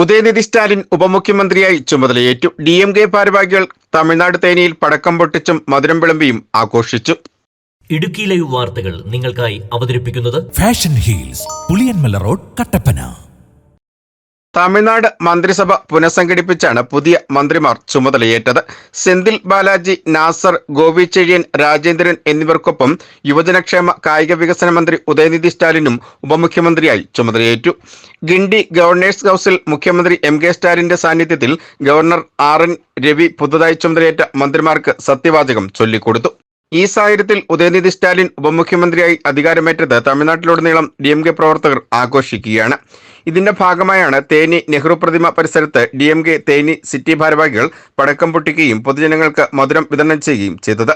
ഉദയനിധി സ്റ്റാലിൻ ഉപമുഖ്യമന്ത്രിയായി ചുമതലയേറ്റു. D M K ഭാരവാഹികൾ തമിഴ്നാട് തേനിയിൽ പടക്കം പൊട്ടിച്ചും മധുരം വിളമ്പിയും ആഘോഷിച്ചു. ഇടുക്കി ലൈവ് വാർത്തകൾ നിങ്ങൾക്കായി അവതരിപ്പിക്കുന്നത് fashion heels Puliyanmala road Kattappana. Tamil Nadu മന്ത്രിസഭ പുനഃസംഘടിപ്പിച്ചാണ് പുതിയ മന്ത്രിമാർ ചുമതലയേറ്റത്. സെന്തിൽ ബാലാജി നാസർ ഗോപി ചെഴിയൻ രാജേന്ദ്രൻ എന്നിവർക്കൊപ്പം യുവജനക്ഷേമ കായിക വികസന മന്ത്രി ഉദയനിധി സ്റ്റാലിനും ഉപമുഖ്യമന്ത്രിയായി ചുമതലയേറ്റു. ഗിണ്ടി ഗവർണേഴ്സ് ഹൌസിൽ മുഖ്യമന്ത്രി എം കെ സ്റ്റാലിന്റെ സാന്നിധ്യത്തിൽ ഗവർണർ ആർ എൻ രവി പുതുതായി ചുമതലയേറ്റ മന്ത്രിമാർക്ക് സത്യവാചകം ചൊല്ലിക്കൊടുത്തു. ഈ സാഹചര്യത്തിൽ ഉദയനിധി സ്റ്റാലിൻ ഉപമുഖ്യമന്ത്രിയായി അധികാരമേറ്റത് തമിഴ്നാട്ടിലുടനീളം ഡി എം കെ പ്രവർത്തകർ ആഘോഷിക്കുകയാണ്. ഇതിന്റെ ഭാഗമായാണ് തേനി നെഹ്റു പ്രതിമ പരിസരത്ത് D M K Theni city ഭാരവാഹികൾ പടക്കം പൊട്ടിക്കുകയും പൊതുജനങ്ങൾക്ക് മധുരം വിതരണം ചെയ്യുകയും ചെയ്തത്.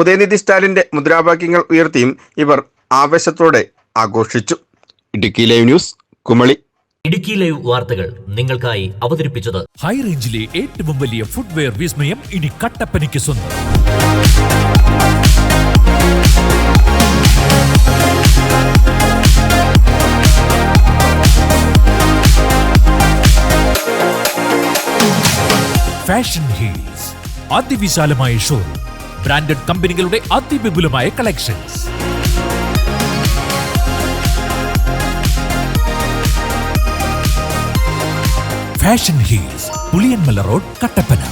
ഉദയനിധി സ്റ്റാലിന്റെ മുദ്രാവാക്യങ്ങൾ ഉയർത്തിയും ഇവർ ആവേശത്തോടെ ആഘോഷിച്ചു. Idukki live news Kumily. Idukki live വാർത്തകൾ നിങ്ങൾക്കായി അവതരിപ്പിച്ചത് ഹൈ റേഞ്ചിലെ ഏറ്റവും വലിയ ഫുട്വെയർ വിസ്മയം ഇനി കട്ടപ്പനയ്ക്ക് സ്വന്തം. ഫാഷൻ ഹീൽസ് അതിവിശാലമായ ഷോറൂം ബ്രാൻഡഡ് കമ്പനികളുടെ അതിവിപുലമായ collections fashion heels Puliyanmala road Kattappana